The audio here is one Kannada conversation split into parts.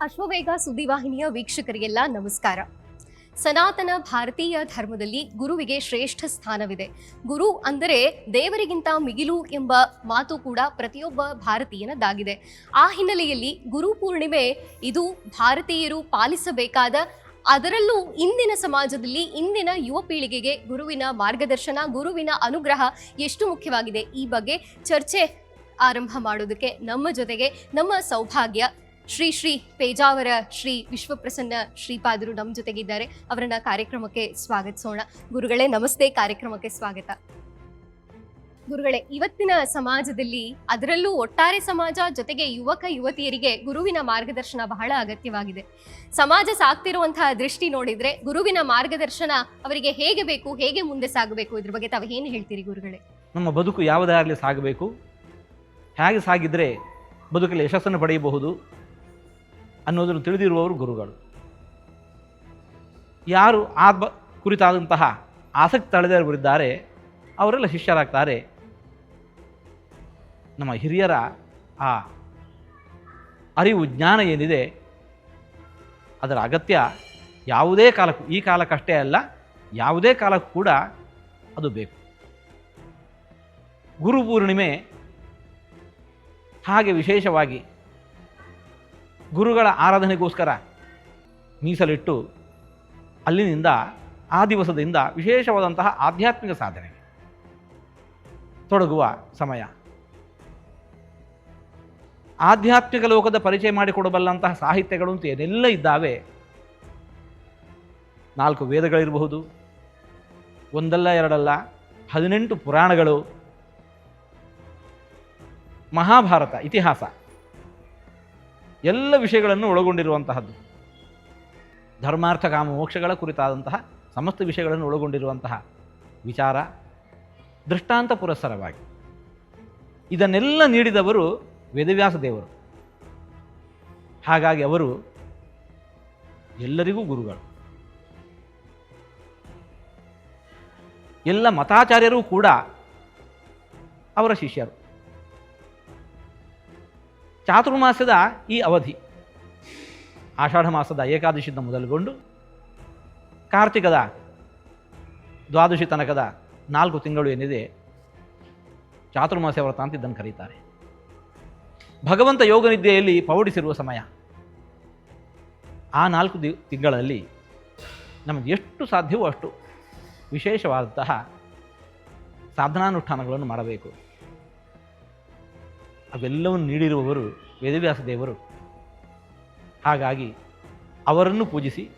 ಅಶ್ವವೇಗ ಸುದ್ದಿವಾಹಿನಿಯ ವೀಕ್ಷಕರಿಗೆಲ್ಲ ನಮಸ್ಕಾರ. ಸನಾತನ ಭಾರತೀಯ ಧರ್ಮದಲ್ಲಿ ಗುರುವಿಗೆ ಶ್ರೇಷ್ಠ ಸ್ಥಾನವಿದೆ. ಗುರು ಅಂದರೆ ದೇವರಿಗಿಂತ ಮಿಗಿಲು ಎಂಬ ಮಾತು ಕೂಡ ಪ್ರತಿಯೊಬ್ಬ ಭಾರತೀಯನದಾಗಿದೆ. ಆ ಹಿನ್ನೆಲೆಯಲ್ಲಿ ಗುರು ಪೂರ್ಣಿಮೆ ಇದು ಭಾರತೀಯರು ಪಾಲಿಸಬೇಕಾದ ಅದರಲ್ಲೂ ಇಂದಿನ ಸಮಾಜದಲ್ಲಿ ಇಂದಿನ ಯುವ ಪೀಳಿಗೆಗೆ ಗುರುವಿನ ಮಾರ್ಗದರ್ಶನ, ಗುರುವಿನ ಅನುಗ್ರಹ ಎಷ್ಟು ಮುಖ್ಯವಾಗಿದೆ? ಈ ಬಗ್ಗೆ ಚರ್ಚೆ ಆರಂಭ ಮಾಡೋದಕ್ಕೆ ನಮ್ಮ ಜೊತೆಗೆ ನಮ್ಮ ಸೌಭಾಗ್ಯ ಶ್ರೀ ಶ್ರೀ ಪೇಜಾವರ ಶ್ರೀ ವಿಶ್ವಪ್ರಸನ್ನ ಶ್ರೀಪಾದರು ನಮ್ಮ ಜೊತೆಗಿದ್ದಾರೆ. ಅವರನ್ನ ಕಾರ್ಯಕ್ರಮಕ್ಕೆ ಸ್ವಾಗತಿಸೋಣ. ಗುರುಗಳೇ, ನಮಸ್ತೆ. ಕಾರ್ಯಕ್ರಮಕ್ಕೆ ಸ್ವಾಗತ. ಗುರುಗಳೇ, ಇವತ್ತಿನ ಸಮಾಜದಲ್ಲಿ ಅದರಲ್ಲೂ ಒಟ್ಟಾರೆ ಸಮಾಜ, ಜೊತೆಗೆ ಯುವಕ, ಯುವತಿಯರಿಗೆ ಗುರುವಿನ ಮಾರ್ಗದರ್ಶನ ಬಹಳ ಅಗತ್ಯವಾಗಿದೆ. ಸಮಾಜ ಸಾಕ್ತಿರುವಂತಹ ದೃಷ್ಟಿ ನೋಡಿದ್ರೆ ಗುರುವಿನ ಮಾರ್ಗದರ್ಶನ ಅವರಿಗೆ ಹೇಗೆ ಬೇಕು, ಹೇಗೆ ಮುಂದೆ ಸಾಗಬೇಕು, ಇದ್ರ ಬಗ್ಗೆ ತಾವು ಏನು ಹೇಳ್ತೀರಿ ಗುರುಗಳೇ? ನಮ್ಮ ಬದುಕು ಯಾವುದೇ ಆಗಲಿ ಸಾಗಬೇಕು. ಹೇಗೆ ಸಾಗಿದ್ರೆ ಬದುಕಲ್ಲಿ ಯಶಸ್ಸನ್ನು ಪಡೆಯಬಹುದು ಅನ್ನೋದನ್ನು ತಿಳಿದಿರುವವರು ಗುರುಗಳು. ಯಾರು ಆ ಕುರಿತಾದಂತಹ ಆಸಕ್ತಿ ತಳೆದವರಿದ್ದಾರೆ, ಅವರೆಲ್ಲ ಶಿಷ್ಯರಾಗ್ತಾರೆ. ನಮ್ಮ ಹಿರಿಯರ ಆ ಅರಿವು, ಜ್ಞಾನ ಏನಿದೆ, ಅದರ ಅಗತ್ಯ ಯಾವುದೇ ಕಾಲಕ್ಕೂ, ಈ ಕಾಲಕ್ಕಷ್ಟೇ ಅಲ್ಲ, ಯಾವುದೇ ಕಾಲಕ್ಕೂ ಕೂಡ ಅದು ಬೇಕು. ಗುರು ಪೂರ್ಣಿಮೆ ಹಾಗೆ ವಿಶೇಷವಾಗಿ ಗುರುಗಳ ಆರಾಧನೆಗೋಸ್ಕರ ಮೀಸಲಿಟ್ಟು ಅಲ್ಲಿನಿಂದ, ಆ ದಿವಸದಿಂದ ವಿಶೇಷವಾದಂತಹ ಆಧ್ಯಾತ್ಮಿಕ ಸಾಧನೆಗೆ ತೊಡಗುವ ಸಮಯ. ಆಧ್ಯಾತ್ಮಿಕ ಲೋಕದ ಪರಿಚಯ ಮಾಡಿಕೊಡಬಲ್ಲಂತಹ ಸಾಹಿತ್ಯಗಳು ಅಂತ ಏನೆಲ್ಲ ಇದ್ದಾವೆ? ನಾಲ್ಕು ವೇದಗಳಿರಬಹುದು, ಒಂದಲ್ಲ ಎರಡಲ್ಲ, ಹದಿನೆಂಟು ಪುರಾಣಗಳು. ಮಹಾಭಾರತ, ಇತಿಹಾಸ. ಎಲ್ಲ ವಿಷಯಗಳನ್ನು ಒಳಗೊಂಡಿರುವಂತಹದ್ದು. ಧರ್ಮಾರ್ಥ, ಕಾಮ, ಮೋಕ್ಷಗಳ ಕುರಿತಾದಂತಹ ಸಮಸ್ತ ವಿಷಯಗಳನ್ನು ಒಳಗೊಂಡಿರುವಂತಹ ವಿಚಾರ ದೃಷ್ಟಾಂತ ಪುರಸ್ಸರವಾಗಿ ಇದನ್ನೆಲ್ಲ ನೀಡಿದವರು ವೇದವ್ಯಾಸ ದೇವರು. ಹಾಗಾಗಿ ಅವರು ಎಲ್ಲರಿಗೂ ಗುರುಗಳು. ಎಲ್ಲ ಮತಾಚಾರ್ಯರು ಕೂಡ ಅವರ ಶಿಷ್ಯರು. ಚಾತುರ್ಮಾಸದ ಈ ಅವಧಿ ಆಷಾಢ ಮಾಸದ ಏಕಾದಶಿಯಿಂದ ಮೊದಲುಗೊಂಡು ಕಾರ್ತಿಕದ ದ್ವಾದಶಿ ತನಕದ ನಾಲ್ಕು ತಿಂಗಳು ಏನಿದೆ ಚಾತುರ್ಮಾಸ ವ್ರತ ಅಂತ ಇದನ್ನು ಕರೀತಾರೆ. ಭಗವಂತ ಯೋಗನಿದ್ದೆಯಲ್ಲಿ ಪೌಡಿಸಿರುವ ಸಮಯ. ಆ ನಾಲ್ಕು ದಿ, ತಿಂಗಳಲ್ಲಿ ನಮಗೆ ಎಷ್ಟು ಸಾಧ್ಯವೋ ಅಷ್ಟು ವಿಶೇಷವಾದಂತಹ ಸಾಧನಾನುಷ್ಠಾನಗಳನ್ನು ಮಾಡಬೇಕು. ಅವೆಲ್ಲವನ್ನು ನೀಡಿರುವವರು ವೇದವ್ಯಾಸ ದೇವರು. ಹಾಗಾಗಿ ಅವರನ್ನು ಪೂಜಿಸಿ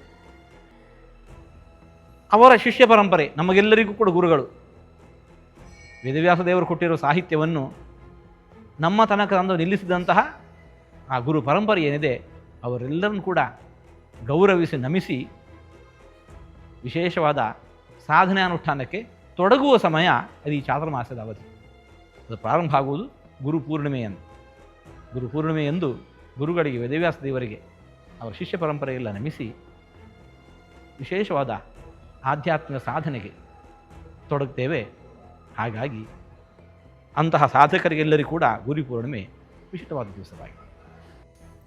ಅವರ ಶಿಷ್ಯ ಪರಂಪರೆ, ನಮಗೆಲ್ಲರಿಗೂ ಕೂಡ ಗುರುಗಳು. ವೇದವ್ಯಾಸ ದೇವರು ಕೊಟ್ಟಿರುವ ಸಾಹಿತ್ಯವನ್ನು ನಮ್ಮ ತನಕ ತಂದು ನಿಲ್ಲಿಸಿದಂತಹ ಆ ಗುರು ಪರಂಪರೆ ಏನಿದೆ, ಅವರೆಲ್ಲರನ್ನು ಕೂಡ ಗೌರವಿಸಿ, ನಮಿಸಿ ವಿಶೇಷವಾದ ಸಾಧನೆ ಅನುಷ್ಠಾನಕ್ಕೆ ತೊಡಗುವ ಸಮಯ ಅದು ಈ ಚಾತುರ್ಮಾಸದ ಅವಧಿ. ಅದು ಪ್ರಾರಂಭ ಆಗುವುದು ಗುರು ಪೂರ್ಣಿಮೆಯಂದು. ಗುರು ಪೂರ್ಣಿಮೆಯಂದು ಗುರುಗಳಿಗೆ, ವೇದವ್ಯಾಸ ದೇವರಿಗೆ ಅವರ ಶಿಷ್ಯ ಪರಂಪರೆಯೆಲ್ಲ ನಮಿಸಿ ವಿಶೇಷವಾದ ಆಧ್ಯಾತ್ಮಿಕ ಸಾಧನೆಗೆ ತೊಡಗ್ತೇವೆ. ಹಾಗಾಗಿ ಅಂತಹ ಸಾಧಕರಿಗೆಲ್ಲರಿಗೂ ಕೂಡ ಗುರಿ ಪೂರ್ಣಿಮೆ ವಿಶಿಷ್ಟವಾದ ದಿವಸವಾಗಿದೆ.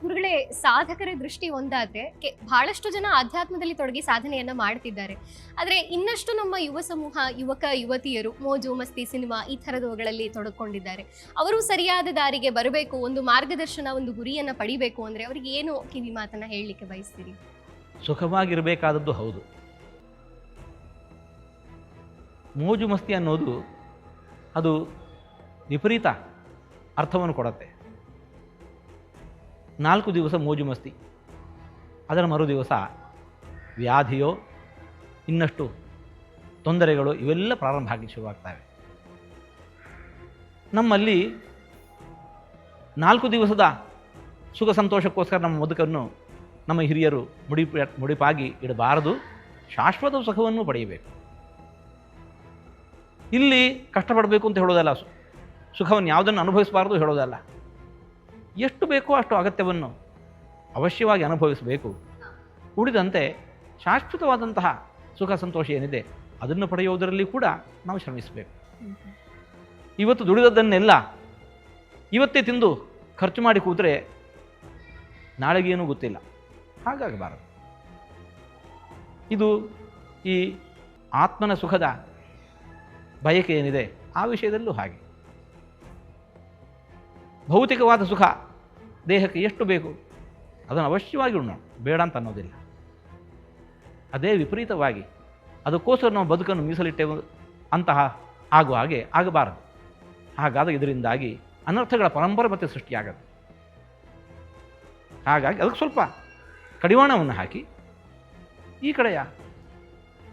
ಗುರುಗಳೇ ಸಾಧಕರ ದೃಷ್ಟಿ ಒಂದಾದ್ರೆ ಬಹಳಷ್ಟು ಜನ ಆಧ್ಯಾತ್ಮದಲ್ಲಿ ತೊಡಗಿ ಸಾಧನೆಯನ್ನ ಮಾಡ್ತಿದ್ದಾರೆ. ಆದ್ರೆ ಇನ್ನಷ್ಟು ನಮ್ಮ ಯುವ ಸಮೂಹ ಯುವಕ ಯುವತಿಯರು ಮೋಜು ಮಸ್ತಿ ಸಿನಿಮಾ ಈ ತರದವುಗಳಲ್ಲಿ ತೊಡಕೊಂಡಿದ್ದಾರೆ. ಅವರು ಸರಿಯಾದ ದಾರಿಗೆ ಬರಬೇಕು ಒಂದು ಮಾರ್ಗದರ್ಶನ ಒಂದು ಗುರಿಯನ್ನ ಪಡಿಬೇಕು ಅಂದ್ರೆ ಅವರಿಗೆ ಏನು ಕಿವಿ ಮಾತನ್ನ ಹೇಳಲಿಕ್ಕೆ ಬಯಸ್ತೀರಿ? ಸುಖವಾಗಿರಬೇಕಾದದ್ದು ಹೌದು. ಮೋಜು ಮಸ್ತಿ ಅನ್ನೋದು ಅದು ವಿಪರೀತ ಅರ್ಥವನ್ನು ಕೊಡುತ್ತೆ. ನಾಲ್ಕು ದಿವಸ ಮೋಜು ಮಸ್ತಿ, ಅದರ ಮರು ದಿವಸ ವ್ಯಾಧಿಯೋ, ಇನ್ನಷ್ಟು ತೊಂದರೆಗಳು ಇವೆಲ್ಲ ಪ್ರಾರಂಭ ಆಗಿ ಶುರುವಾಗ್ತವೆ. ನಮ್ಮಲ್ಲಿ ನಾಲ್ಕು ದಿವಸದ ಸುಖ ಸಂತೋಷಕ್ಕೋಸ್ಕರ ನಮ್ಮ ಮುದುಕನ್ನು ನಮ್ಮ ಹಿರಿಯರು ಮುಡಿಪ ಮುಡಿಪಾಗಿ ಇಡಬಾರದು. ಶಾಶ್ವತ ಸುಖವನ್ನು ಪಡೆಯಬೇಕು. ಇಲ್ಲಿ ಕಷ್ಟಪಡಬೇಕು ಅಂತ ಹೇಳೋದಲ್ಲ ಸುಖವನ್ನು ಯಾವುದನ್ನು ಅನುಭವಿಸಬಾರ್ದು ಹೇಳೋದಲ್ಲ. ಎಷ್ಟು ಬೇಕೋ ಅಷ್ಟು ಅಗತ್ಯವನ್ನು ಅವಶ್ಯವಾಗಿ ಅನುಭವಿಸಬೇಕು. ಉಳಿದಂತೆ ಶಾಶ್ವತವಾದಂತಹ ಸುಖ ಸಂತೋಷ ಏನಿದೆ ಅದನ್ನು ಪಡೆಯುವುದರಲ್ಲಿ ಕೂಡ ನಾವು ಶ್ರಮಿಸಬೇಕು. ಇವತ್ತು ದುಡಿದದ್ದನ್ನೆಲ್ಲ ಇವತ್ತೇ ತಿಂದು ಖರ್ಚು ಮಾಡಿ ಕೂತರೆ ನಾಳೆಗೇನೂ ಗೊತ್ತಿಲ್ಲ. ಹಾಗಾಗಬಾರದು. ಇದು ಈ ಆತ್ಮನ ಸುಖದ ಬಯಕೆ ಏನಿದೆ ಆ ವಿಷಯದಲ್ಲೂ ಹಾಗೆ. ಭೌತಿಕವಾದ ಸುಖ, ದೇಹಕ್ಕೆ ಎಷ್ಟು ಬೇಕು ಅದನ್ನು ಅವಶ್ಯವಾಗಿ ಉಣ್ಣೋಣ. ಬೇಡ ಅಂತ ಅನ್ನೋದಿಲ್ಲ. ಅದೇ ವಿಪರೀತವಾಗಿ ಅದಕ್ಕೋಸ್ಕರ ನಾವು ಬದುಕನ್ನು ಮೀಸಲಿಟ್ಟೆವು ಅಂತಹ ಆಗುವ ಹಾಗೆ ಆಗಬಾರದು. ಹಾಗಾದ ಇದರಿಂದಾಗಿ ಅನರ್ಥಗಳ ಪರಂಪರೆ ಮತ್ತೆ ಸೃಷ್ಟಿಯಾಗುತ್ತೆ ಹಾಗಾಗಿ ಅದಕ್ಕೆ ಸ್ವಲ್ಪ ಕಡಿವಾಣವನ್ನು ಹಾಕಿ ಈ ಕಡೆಯ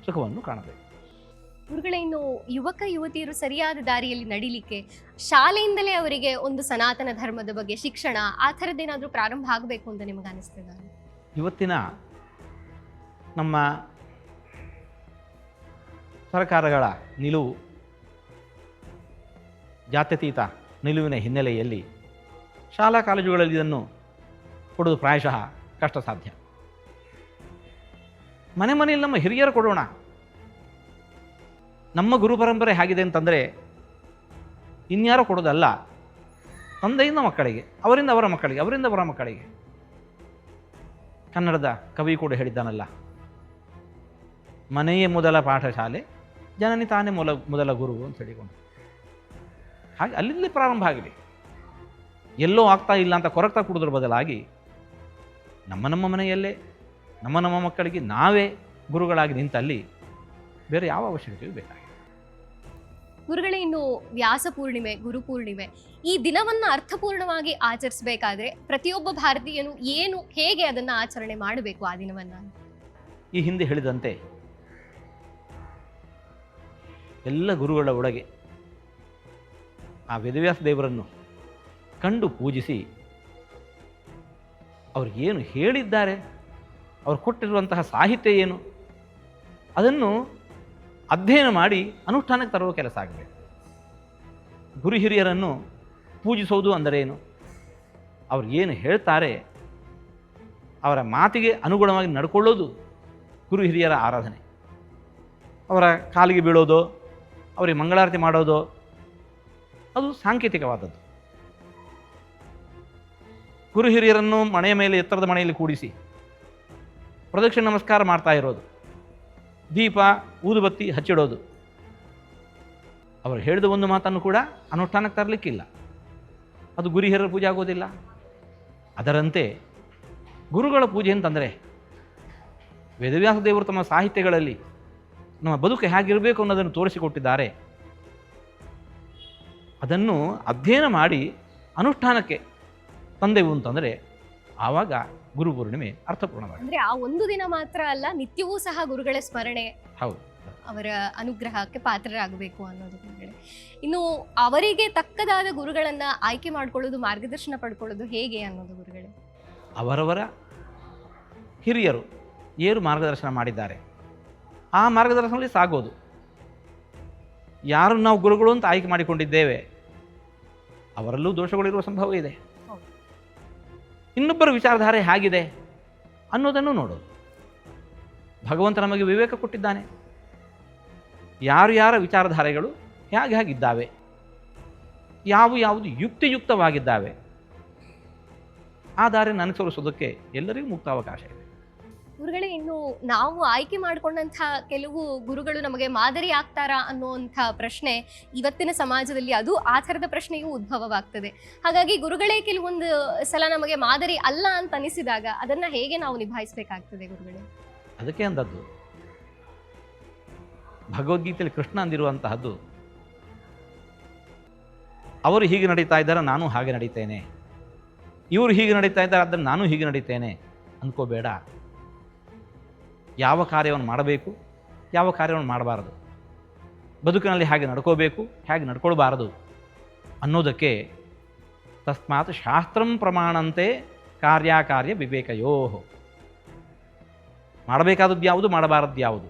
ಸುಖವನ್ನು ಕಾಣಬೇಕು. ಇನ್ನು ಯುವಕ ಯುವತಿಯರು ಸರಿಯಾದ ದಾರಿಯಲ್ಲಿ ನಡಿಲಿಕ್ಕೆ ಶಾಲೆಯಿಂದಲೇ ಅವರಿಗೆ ಒಂದು ಸನಾತನ ಧರ್ಮದ ಬಗ್ಗೆ ಶಿಕ್ಷಣ ಆ ಥರದ್ದೇನಾದರೂ ಪ್ರಾರಂಭ ಆಗಬೇಕು ಅಂತ ನಿಮಗೆ ಅನಿಸ್ತದ? ಇವತ್ತಿನ ನಮ್ಮ ಸರ್ಕಾರಗಳ ನಿಲುವು, ಜಾತ್ಯತೀತ ನಿಲುವಿನ ಹಿನ್ನೆಲೆಯಲ್ಲಿ ಶಾಲಾ ಕಾಲೇಜುಗಳಲ್ಲಿ ಇದನ್ನು ಕೊಡೋದು ಪ್ರಾಯಶಃ ಕಷ್ಟ ಸಾಧ್ಯ ಮನೆ ಮನೆಯಲ್ಲಿ ನಮ್ಮ ಹಿರಿಯರು ಕೊಡೋಣ. ನಮ್ಮ ಗುರು ಪರಂಪರೆ ಹೇಗಿದೆ ಅಂತಂದರೆ, ಇನ್ಯಾರೋ ಕೊಡೋದಲ್ಲ. ತಂದೆಯಿಂದ ಮಕ್ಕಳಿಗೆ, ಅವರಿಂದ ಅವರ ಮಕ್ಕಳಿಗೆ, ಅವರಿಂದ ಅವರ ಮಕ್ಕಳಿಗೆ. ಕನ್ನಡದ ಕವಿ ಕೂಡ ಹೇಳಿದ್ದಾನಲ್ಲ. ಮನೆಯೇ ಮೊದಲ ಪಾಠಶಾಲೆ, ಜನನಿ ತಾನೇ ಮೊಲ, ಮೊದಲ ಗುರು ಅಂತ ಹೇಳಿಕೊಂಡು. ಹಾಗೆ ಅಲ್ಲಿಂದಲೇ ಪ್ರಾರಂಭ ಆಗಲಿ ಎಲ್ಲೋ ಆಗ್ತಾ ಇಲ್ಲ ಅಂತ ಕೊರಗ್ತಾ ಕುಡಿದ್ರ ಬದಲಾಗಿ, ನಮ್ಮ ನಮ್ಮ ಮನೆಯಲ್ಲೇ, ನಮ್ಮ ನಮ್ಮ ಮಕ್ಕಳಿಗೆ ನಾವೇ ಗುರುಗಳಾಗಿ ನಿಂತಲ್ಲಿ ಬೇರೆ ಯಾವ ಅವಶ್ಯಕತೆಯೂ ಬೇಕಾಗಿಲ್ಲ. ಗುರುಗಳೇ ಇನ್ನು ವ್ಯಾಸ ಪೂರ್ಣಿಮೆ ಗುರು ಪೂರ್ಣಿಮೆ ಈ ದಿನವನ್ನು ಅರ್ಥಪೂರ್ಣವಾಗಿ ಆಚರಿಸಬೇಕಾದ್ರೆ ಪ್ರತಿಯೊಬ್ಬ ಭಾರತೀಯನು ಏನು ಹೇಗೆ ಅದನ್ನು ಆಚರಣೆ ಮಾಡಬೇಕು ಆ ದಿನವನ್ನು? ಈ ಹಿಂದೆ ಹೇಳಿದಂತೆ ಎಲ್ಲ ಗುರುಗಳ ಒಳಗೆ ಆ ವೇದವ್ಯಾಸ ದೇವರನ್ನು ಕಂಡು ಪೂಜಿಸಿ ಅವ್ರು ಏನು ಹೇಳಿದ್ದಾರೆ ಅವರು ಕೊಟ್ಟಿರುವಂತಹ ಸಾಹಿತ್ಯ ಏನು ಅದನ್ನು ಅಧ್ಯಯನ ಮಾಡಿ ಅನುಷ್ಠಾನಕ್ಕೆ ತರುವ ಕೆಲಸ ಆಗಬೇಕು ಗುರು ಹಿರಿಯರನ್ನು ಪೂಜಿಸೋದು ಅಂದರೇನು ಅವ್ರು ಏನು ಹೇಳ್ತಾರೆ? ಅವರ ಮಾತಿಗೆ ಅನುಗುಣವಾಗಿ ನಡ್ಕೊಳ್ಳೋದು ಗುರು ಹಿರಿಯರ ಆರಾಧನೆ. ಅವರ ಕಾಲಿಗೆ ಬೀಳೋದು, ಅವರಿಗೆ ಮಂಗಳಾರತಿ ಮಾಡೋದು, ಅದು ಸಾಂಕೇತಿಕವಾದದ್ದು. ಗುರು ಹಿರಿಯರನ್ನು ಮನೆಯ ಮೇಲೆ ಎತ್ತರದ ಮನೆಯಲ್ಲಿ ಕೂಡಿಸಿ ಪ್ರದಕ್ಷಿಣೆ ನಮಸ್ಕಾರ ಮಾಡ್ತಾ ಇರೋದು. ದೀಪ, ಊದುಬತ್ತಿ ಹಚ್ಚಿಡೋದು. ಅವರು ಹೇಳಿದ ಒಂದು ಮಾತನ್ನು ಕೂಡ ಅನುಷ್ಠಾನಕ್ಕೆ ತರಲಿಕ್ಕಿಲ್ಲ. ಅದು ಗುರಿಹಿರರ ಪೂಜೆ ಆಗೋದಿಲ್ಲ. ಅದರಂತೆ ಗುರುಗಳ ಪೂಜೆ ಅಂತಂದರೆ ವೇದವ್ಯಾಸ ದೇವರು ತಮ್ಮ ಸಾಹಿತ್ಯಗಳಲ್ಲಿ ನಮ್ಮ ಬದುಕು ಹೇಗಿರಬೇಕು ಅನ್ನೋದನ್ನು ತೋರಿಸಿಕೊಟ್ಟಿದ್ದಾರೆ. ಅದನ್ನು ಅಧ್ಯಯನ ಮಾಡಿ ಅನುಷ್ಠಾನಕ್ಕೆ ತಂದೆವು ಅಂತಂದರೆ, ಆವಾಗ ಗುರು ಪೂರ್ಣಿಮೆ ಅರ್ಥಪೂರ್ಣವಾಗಿದೆ. ಅಂದ್ರೆ ಆ ಒಂದು ದಿನ ಮಾತ್ರ ಅಲ್ಲ ನಿತ್ಯವೂ ಸಹ ಗುರುಗಳ ಸ್ಮರಣೆ ಹೌದು. ಅವರ ಅನುಗ್ರಹಕ್ಕೆ ಪಾತ್ರರಾಗಬೇಕು ಅನ್ನೋದು ಗುರುಗಳೇ ಇನ್ನು ಅವರಿಗೆ ತಕ್ಕದಾದ ಗುರುಗಳನ್ನ ಆಯ್ಕೆ ಮಾಡ್ಕೊಳ್ಳೋದು ಮಾರ್ಗದರ್ಶನ ಪಡ್ಕೊಳ್ಳೋದು ಹೇಗೆ ಅನ್ನೋದು ಗುರುಗಳೇ? ಅವರವರ ಹಿರಿಯರು ಏನು ಮಾರ್ಗದರ್ಶನ ಮಾಡಿದ್ದಾರೆ? ಆ ಮಾರ್ಗದರ್ಶನದಲ್ಲಿ ಸಾಗೋದು. ಯಾರು ನಾವು ಗುರುಗಳು ಅಂತ ಆಯ್ಕೆ ಮಾಡಿಕೊಂಡಿದ್ದೇವೆ ಅವರಲ್ಲೂ ದೋಷಗಳಿರುವ ಸಂಭವ ಇದೆ. ಇನ್ನೊಬ್ಬರ ವಿಚಾರಧಾರೆ ಹೇಗಿದೆ ಅನ್ನೋದನ್ನು ನೋಡೋದು. ಭಗವಂತ ನಮಗೆ ವಿವೇಕ ಕೊಟ್ಟಿದ್ದಾನೆ. ಯಾರು ಯಾರ ವಿಚಾರಧಾರೆಗಳು ಹೇಗೆ ಹೇಗಿದ್ದಾವೆ? ಯಾವ ಯಾವುದು ಯುಕ್ತಿಯುಕ್ತವಾಗಿದ್ದಾವೆ? ಆ ದಾರಿಯನ್ನು ಅನುಸರಿಸೋದಕ್ಕೆ ಎಲ್ಲರಿಗೂ ಮುಕ್ತ ಅವಕಾಶ ಇದೆ. ಗುರುಗಳೇ, ಇನ್ನು ನಾವು ಆಯ್ಕೆ ಮಾಡಿಕೊಂಡಂತಹ ಕೆಲವು ಗುರುಗಳು ನಮಗೆ ಮಾದರಿ ಆಗ್ತಾರಾ ಅನ್ನುವಂಥ ಪ್ರಶ್ನೆ ಇವತ್ತಿನ ಸಮಾಜದಲ್ಲಿ ಅದು ಆ ಥರದ ಪ್ರಶ್ನೆಯೂ ಉದ್ಭವವಾಗ್ತದೆ. ಹಾಗಾಗಿ ಗುರುಗಳೇ, ಕೆಲವೊಂದು ಸಲ ನಮಗೆ ಮಾದರಿ ಅಲ್ಲ ಅಂತ ಅನಿಸಿದಾಗ ಅದನ್ನ ಹೇಗೆ ನಾವು ನಿಭಾಯಿಸಬೇಕಾಗ್ತದೆ ಗುರುಗಳೇ? ಅದಕ್ಕೆ ಅಂದದ್ದು, ಭಗವದ್ಗೀತೆಯಲ್ಲಿ ಕೃಷ್ಣ ಅಂದಿರುವಂತಹದ್ದು, ಅವರು ಹೀಗೆ ನಡೀತಾ ಇದ್ದಾರೆ, ನಾನು ಹಾಗೆ ನಡೀತೇನೆ. ಇವರು ಹೀಗೆ ನಡೀತಾ ಇದ್ದಾರೆ, ಅದನ್ನು ನಾನು ಹೀಗೆ ನಡೀತೇನೆ ಅಂದ್ಕೋಬೇಡ ಯಾವ ಕಾರ್ಯವನ್ನು ಮಾಡಬೇಕು, ಯಾವ ಕಾರ್ಯವನ್ನು ಮಾಡಬಾರದು, ಬದುಕಿನಲ್ಲಿ ಹೇಗೆ ನಡ್ಕೋಬೇಕು, ಹೇಗೆ ನಡ್ಕೊಳ್ಬಾರದು ಅನ್ನೋದಕ್ಕೆ ತಸ್ಮಾತ್ ಶಾಸ್ತ್ರಂ ಪ್ರಮಾಣಂತೆ ಕಾರ್ಯಕಾರ್ಯ ವಿವೇಕಯೋ ಮಾಡಬೇಕಾದದ್ದು ಯಾವುದು, ಮಾಡಬಾರದ್ದು ಯಾವುದು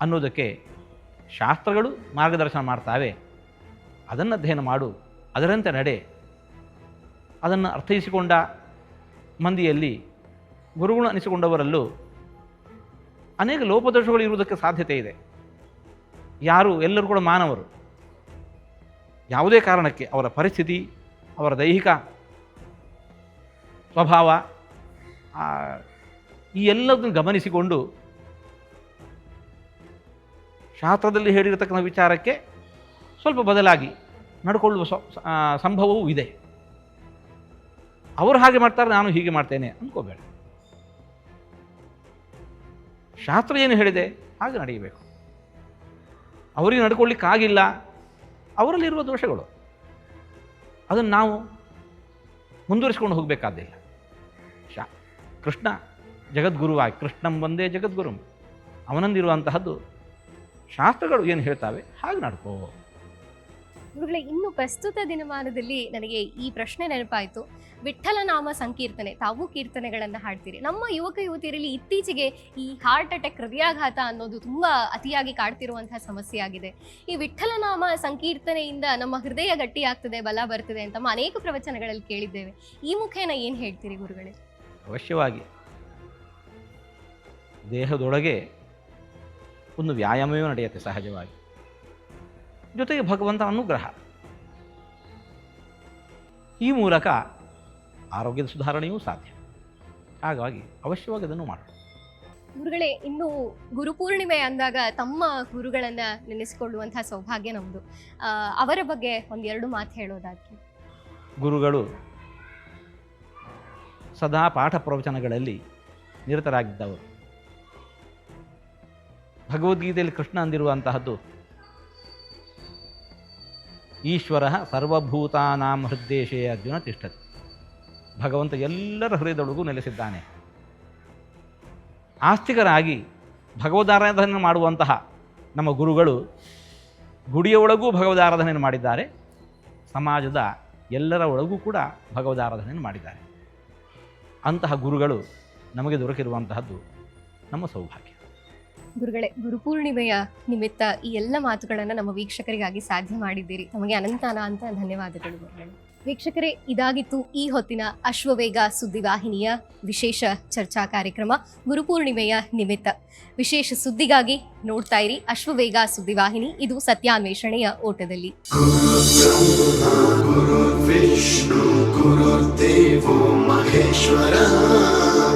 ಅನ್ನೋದಕ್ಕೆ ಶಾಸ್ತ್ರಗಳು ಮಾರ್ಗದರ್ಶನ ಮಾಡ್ತಾವೆ. ಅದನ್ನು ಅಧ್ಯಯನ ಮಾಡು, ಅದರಂತೆ ನಡೆ. ಅದನ್ನು ಅರ್ಥೈಸಿಕೊಂಡ ಮಂದಿಯಲ್ಲಿ ಗುರುಗಳು ಅನಿಸಿಕೊಂಡವರಲ್ಲೂ ಅನೇಕ ಲೋಪದೋಷಗಳು ಇರುವುದಕ್ಕೆ ಸಾಧ್ಯತೆ ಇದೆ. ಯಾರು? ಎಲ್ಲರೂ ಕೂಡ ಮಾನವರು. ಯಾವುದೇ ಕಾರಣಕ್ಕೆ ಅವರ ಪರಿಸ್ಥಿತಿ, ಅವರ ದೈಹಿಕ ಸ್ವಭಾವ ಈ ಎಲ್ಲದನ್ನು ಗಮನಿಸಿಕೊಂಡು ಶಾಸ್ತ್ರದಲ್ಲಿ ಹೇಳಿರತಕ್ಕಂಥ ವಿಚಾರಕ್ಕೆ ಸ್ವಲ್ಪ ಬದಲಾಗಿ ನಡ್ಕೊಳ್ಳುವ ಸಂಭವವೂ ಇದೆ. ಅವರು ಹಾಗೆ ಮಾಡ್ತಾರೆ, ನಾನು ಹೀಗೆ ಮಾಡ್ತೇನೆ ಅನ್ಕೋಬೇಡ. ಶಾಸ್ತ್ರ ಏನು ಹೇಳಿದೆ? ಹಾಗೆ ನಡೆಯಬೇಕು. ಅವರಿಗೆ ನಡ್ಕೊಳ್ಳಿಕ್ಕಾಗಿಲ್ಲ ಅವರಲ್ಲಿರುವ ದೋಷಗಳು. ಅದನ್ನು ನಾವು ಮುಂದುವರಿಸ್ಕೊಂಡು ಹೋಗಬೇಕಾದಿಲ್ಲ ಶಾ, ಕೃಷ್ಣ ಜಗದ್ಗುರುವಾಗಿ, ಕೃಷ್ಣಂ ಒಂದೇ ಜಗದ್ಗುರು. ಅವನಂದಿರುವಂತಹದ್ದು ಶಾಸ್ತ್ರಗಳು ಏನು ಹೇಳ್ತಾವೆ? ಹಾಗೆ ನಡ್ಕೋ. ಗುರುಗಳೇ, ಇನ್ನು ಪ್ರಸ್ತುತ ದಿನಮಾನದಲ್ಲಿ ನನಗೆ ಈ ಪ್ರಶ್ನೆ ನೆನಪಾಯಿತು. ವಿಠ್ಠಲನಾಮ ಸಂಕೀರ್ತನೆ, ತಾವು ಕೀರ್ತನೆಗಳನ್ನು ಹಾಡ್ತೀರಿ. ನಮ್ಮ ಯುವಕ ಯುವತಿಯರಲ್ಲಿ ಇತ್ತೀಚೆಗೆ ಈ ಹಾರ್ಟ್ ಅಟ್ಯಾಕ್ ಹೃದಯಾಘಾತ ಅನ್ನೋದು ತುಂಬಾ ಅತಿಯಾಗಿ ಕಾಡ್ತಿರುವಂತಹ ಸಮಸ್ಯೆ ಆಗಿದೆ. ಈ ವಿಠ್ಠಲನಾಮ ಸಂಕೀರ್ತನೆಯಿಂದ ನಮ್ಮ ಹೃದಯ ಗಟ್ಟಿಯಾಗ್ತದೆ, ಬಲ ಬರ್ತದೆ ಅಂತ ಅನೇಕ ಪ್ರವಚನಗಳಲ್ಲಿ ಕೇಳಿದ್ದೇವೆ. ಈ ಮುಖೇನ ಏನು ಹೇಳ್ತೀರಿ ಗುರುಗಳೇ? ಅವಶ್ಯವಾಗಿ ದೇಹದೊಳಗೆ ಒಂದು ವ್ಯಾಯಾಮವೇ ನಡೆಯುತ್ತೆ ಸಹಜವಾಗಿ. ಜೊತೆಗೆ ಭಗವಂತ ಅನುಗ್ರಹ. ಈ ಮೂಲಕ ಆರೋಗ್ಯದ ಸುಧಾರಣೆಯೂ ಸಾಧ್ಯ. ಹಾಗಾಗಿ ಅವಶ್ಯವಾಗಿ ಅದನ್ನು ಮಾಡೋಣ ಗುರುಗಳೇ ಇನ್ನು ಗುರುಪೂರ್ಣಿಮೆ ಅಂದಾಗ ತಮ್ಮ ಗುರುಗಳನ್ನು ನೆನೆಸಿಕೊಳ್ಳುವಂತಹ ಸೌಭಾಗ್ಯ ನಮ್ಮದು ಅವರ ಬಗ್ಗೆ ಒಂದೆರಡು ಮಾತು ಹೇಳೋದಾಗಿ ಗುರುಗಳು ಸದಾ ಪಾಠ ಪ್ರವಚನಗಳಲ್ಲಿ ನಿರತರಾಗಿದ್ದವರು. ಭಗವದ್ಗೀತೆಯಲ್ಲಿ ಕೃಷ್ಣ ಅಂದಿರುವಂತಹದ್ದು ಈಶ್ವರ ಸರ್ವಭೂತಾನಾಂ ಹೃದ್ದೇಶೇ ಅರ್ಜುನ ತಿಷ್ಠತಿ. ಭಗವಂತ ಎಲ್ಲರ ಹೃದಯದೊಳಗೂ ನೆಲೆಸಿದ್ದಾನೆ. ಆಸ್ತಿಕರಾಗಿ ಭಗವದಾರಾಧನೆ ಮಾಡುವಂತಹ ನಮ್ಮ ಗುರುಗಳು ಗುಡಿಯ ಒಳಗೂ ಭಗವದಾರಾಧನೆಯನ್ನು ಮಾಡಿದ್ದಾರೆ. ಸಮಾಜದ ಎಲ್ಲರ ಒಳಗೂ ಕೂಡ ಭಗವದಾರಾಧನೆಯನ್ನು ಮಾಡಿದ್ದಾರೆ. ಅಂತಹ ಗುರುಗಳು ನಮಗೆ ದೊರಕಿರುವಂತಹದ್ದು ನಮ್ಮ ಸೌಭಾಗ್ಯ. ಗುರುಗಳೇ, ಗುರುಪೂರ್ಣಿಮೆಯ ನಿಮಿತ್ತ ಈ ಎಲ್ಲ ಮಾತುಗಳನ್ನು ನಮ್ಮ ವೀಕ್ಷಕರಿಗಾಗಿ ಸಾಧ್ಯ ಮಾಡಿದ್ದೀರಿ. ನಮಗೆ ಅನಂತಾನ ಅಂತ ಧನ್ಯವಾದಗಳು ಗುರುಗಳೇ. ವೀಕ್ಷಕರೇ, ಇದಾಗಿತ್ತು ಈ ಹೊತ್ತಿನ ಅಶ್ವವೇಗ ಸುದ್ದಿವಾಹಿನಿಯ ವಿಶೇಷ ಚರ್ಚಾ ಕಾರ್ಯಕ್ರಮ, ಗುರುಪೂರ್ಣಿಮೆಯ ನಿಮಿತ್ತ. ವಿಶೇಷ ಸುದ್ದಿಗಾಗಿ ನೋಡ್ತಾ ಇರಿ ಅಶ್ವವೇಗ ಸುದ್ದಿವಾಹಿನಿ ಇದು ಸತ್ಯಾನ್ವೇಷಣೆಯ ಓಟದಲ್ಲಿ.